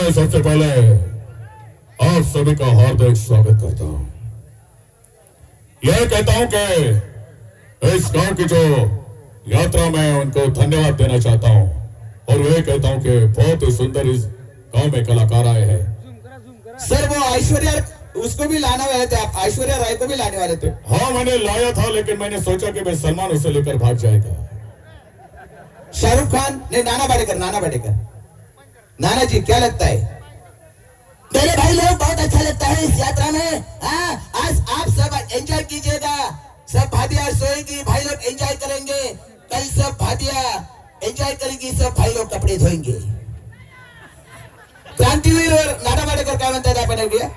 मैं सबसे पहले आप सभी का हार्दिक स्वागत करता हूँ। यह कहता हूँ कि इस गाँव की जो यात्रा में उनको धन्यवाद देना चाहता हूँ और वह कहता हूँ कि बहुत ही सुंदर इस गाँव में कलाकार आए हैं। सर वो ऐश्वर्या उसको भी लाने वाले थे आप? ऐश्वर्या राय को भी लाने वाले थे? हाँ मैंने लाया था लेकिन मैंने सोचा कि भाई सलमान उसे लेकर भाग जाएगा। शाहरुख खान? ने नाना पाटेकर नाना पाटेकर नाना जी क्या लगता है? मेरे भाई लोग बहुत अच्छा लगता है इस यात्रा में हाँ, आज आप सब एंजॉय कीजिएगा। सब भादिया सोएगी भाई लोग एंजॉय करेंगे। कल सब भादिया एंजॉय करेगी सब भाई लोग कपडे धोएँगे। क्रांतीवीर और नाना पाटेकर काय म्हणतात आपण ऐकूया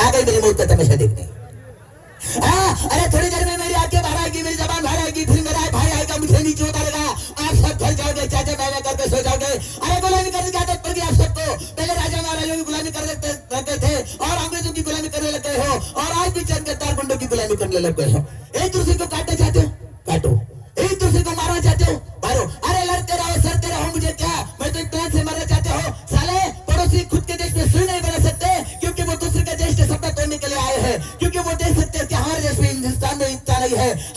आ गई मेरी मौत का तमाशा देखने। करने लग गए हैं। एक दूसरे को काटना चाहते हो? काटो। एक दूसरे को मारना चाहते हो? मारो। अरे लड़ते रहो सड़ते रहो मुझे क्या? मैं तो इतना से मरना चाहते हो। साले, पड़ोसी खुद के देश में सुई नहीं बना सकते, क्योंकि वो दूसरे के देश के सपना तोड़ने के लिए आए हैं। क्योंकि वो देख सकते हैं कि हमारे देश में हिंदुस्तान में इतना नहीं है।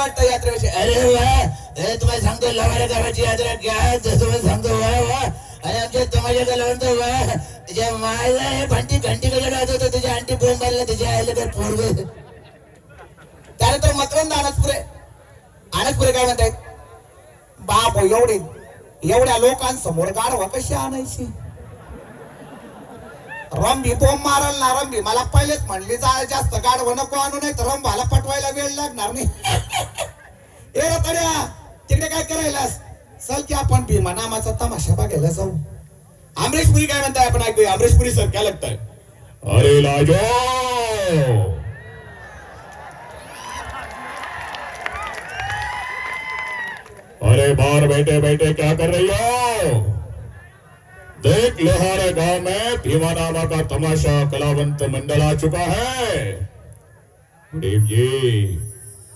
वाटतं यात्रेविषयी? अरे हो, वा अरे तुम्हाला सांगतो लवाऱ्या गावाची यात्रा. घ्या जसं तुम्हाला सांगतो वा वा अरे आमच्या तमाशा गाला म्हणतो वा तुझ्या मायला हे भांटी घंटी कडे राहत होतं तुझ्या आंटी फोन मारला तुझ्या आईला तर पोरग? त्यानंतर मकरंद अनसपुरे. अनसपुरे काय म्हणतायत? बाप एवढे एवढ्या लोकांसमोर गाढवा कशी आणायची? रंभी बोंब मारल ना रंभी मला पहिलेच म्हणली जा जास्त गाडवं नको आणू नाही तर रंभाला पटवायला वेळ लागणार नाही. ए रतड्या तिकडे काय करायलास? चल की आपण भीमा नामाचा तमाशा बघायला जाऊ. अमरीश काय म्हणताय आपण ऐकूया? अमरीश सर काय लागताय? अरे लाजो! अरे बाहर बैठे बैठे क्या कर रही हो? देख लोहारा गांव में भीमा नामा का तमाशा कलावंत मंडल आ चुका है। देव जी।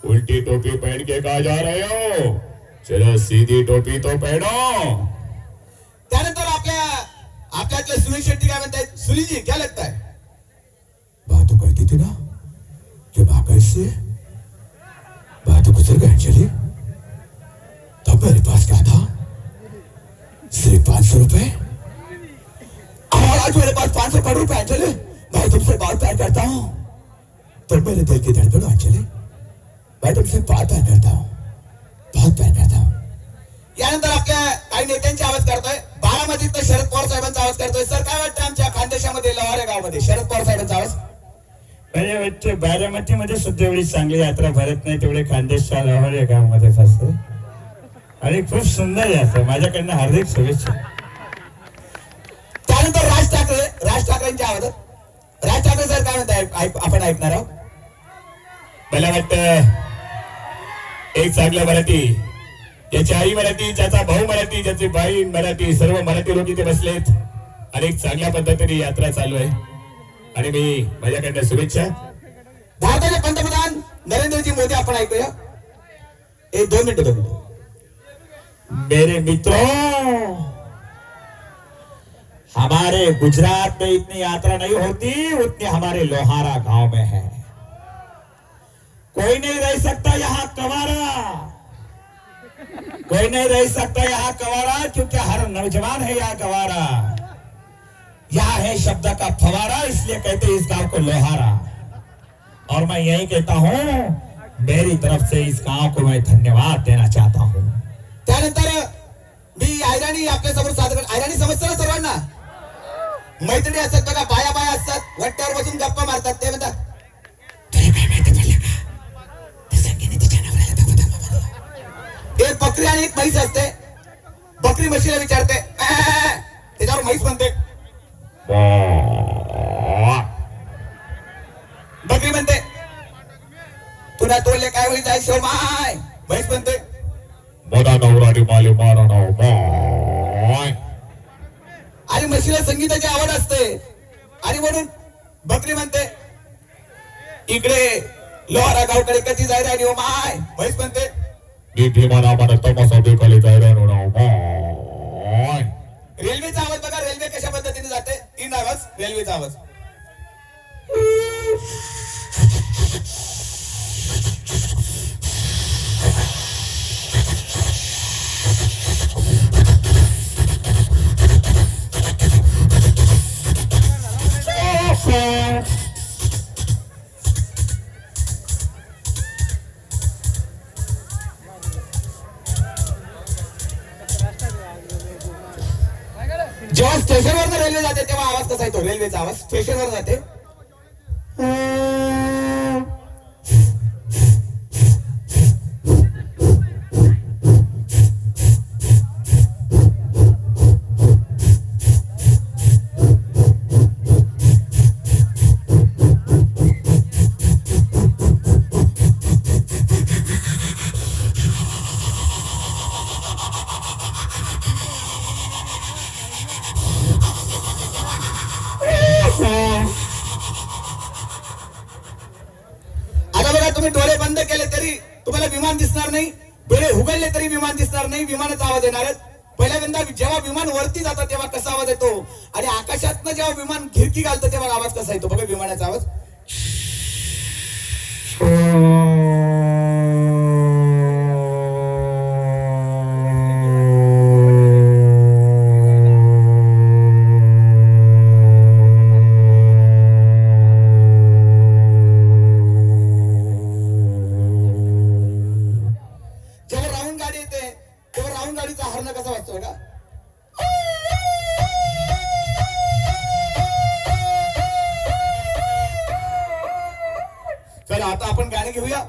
उल्टी टोपी पहन के कहा जा रहे हो? चलो सीधी टोपी तो पहनो। त्यानंतर आपल्या आपल्यातले सुनील शेट्टी काय म्हणतायत सुनीलजी क्या लगता है? बात तो करती थी ना। कि माँ कैसे बात तो गुजर गए चली तब मेरे पास क्या था? सिर्फ़ पाँच सौ रुपए। और आज मेरे पास पाँच सौ करोड़ रुपए चले मैं तुमसे बहुत प्यार करता हूँ। तब मेरे दिल की धड़कन चले मैं तुमसे बहुत प्यार करता हूँ। बहुत प्यार करता हूँ। यानंतर आपल्या काही नेत्यांचे आवाज करतोय. बारामतीत शरद पवार साहेबांचा आवाज करतोय. सर काय वाटतं आमच्या खानदेशामध्ये लवारे गावामध्ये शरद पवार साहेबांचा आवाज? माझ्या वाटतं बारामतीमध्ये सुद्धा एवढी चांगली यात्रा भरत नाही तेवढे खानदेशच्या लाहोर या गावामध्येच असते आणि खूप सुंदर यात्रा माझ्याकडनं हार्दिक शुभेच्छा. त्यानंतर राज ठाकरे राज ठाकरेंच्या आवाज राज ठाकरे सर काय म्हणताय? आपण ऐकणार आहोत? मला वाटतं एक चांगला मराठी त्याची आई मराठी त्याचा भाऊ मराठी त्याची बाई मराठी सर्व मराठी लोक इथे बसलेत. आणि एक चांगल्या पद्धतीने यात्रा चालू आहे. आणि मी माझ्याकडनं शुभेच्छा. भारताचे पंतप्रधान नरेंद्रजी मोदी आपण ऐकूया. एक दोन मिनिट दोन मेरे मित्रों हमारे गुजरात में इतनी यात्रा नहीं होती उतनी हमारे लोहारा गांव में है। कोई नहीं रह सकता यहाँ कवारा। कोई नहीं रह सकता यहाँ कवारा, क्योंकि हर नौजवान है यहाँ कवारा। यहाँ है शब्द का फवारा, इसलिए कहते इस गाँव को लोहारा। और मैं यही कहता हूँ, मेरी तरफ़ से इस गाँव को मैं धन्यवाद देना चाहता हूँ। त्यानंतर मी आयराणी आपल्या समोर सादर कर आयराणी समजतं ना? सर्वांना मैत्रिणी असतात बघा बाया बाया असतात वट्ट्यावर बसून गप्पा मारतात ते म्हणतात बकरी आणि एक म्हैस असते. बकरी म्हशीला विचारते? त्याच्यावर म्हैस म्हणते. बकरी पुन्हा तोडले काय होईल जाय शिवमाय म्हैस म्हणते मना नवराडी माले मारा माय. आणि म्हशीला संगीताची आवड असते. आणि म्हणून बकरी म्हणते इकडे लोहारा गावकडे कधी जायला आणि ओ माय. म्हैस म्हणते मी भीमाना मला तमासा बेकाले जायला नाव माय रेल्वेचा आवाज बघा रेल्वे कशा पद्धतीने जाते तीन आवाज रेल्वेचा आवाज Yeah. तेव्हा आवाज कसा येतो? रेल्वेचा आवाज? स्टेशनवर जाते. नाही. डोळे उघडले तरी विमान दिसणार नाही विमानाचा आवाज येणारच पहिल्यांदा जेव्हा विमान वरती जातं तेव्हा कसा आवाज येतो? आणि आकाशातनं जेव्हा विमान खिडकी घालतं तेव्हा आवाज कसा येतो? बघा विमानाचा आवाज. तेव्हा गाडीचा हरण कसा वाजतो का? चला आता आपण गाणे घेऊया.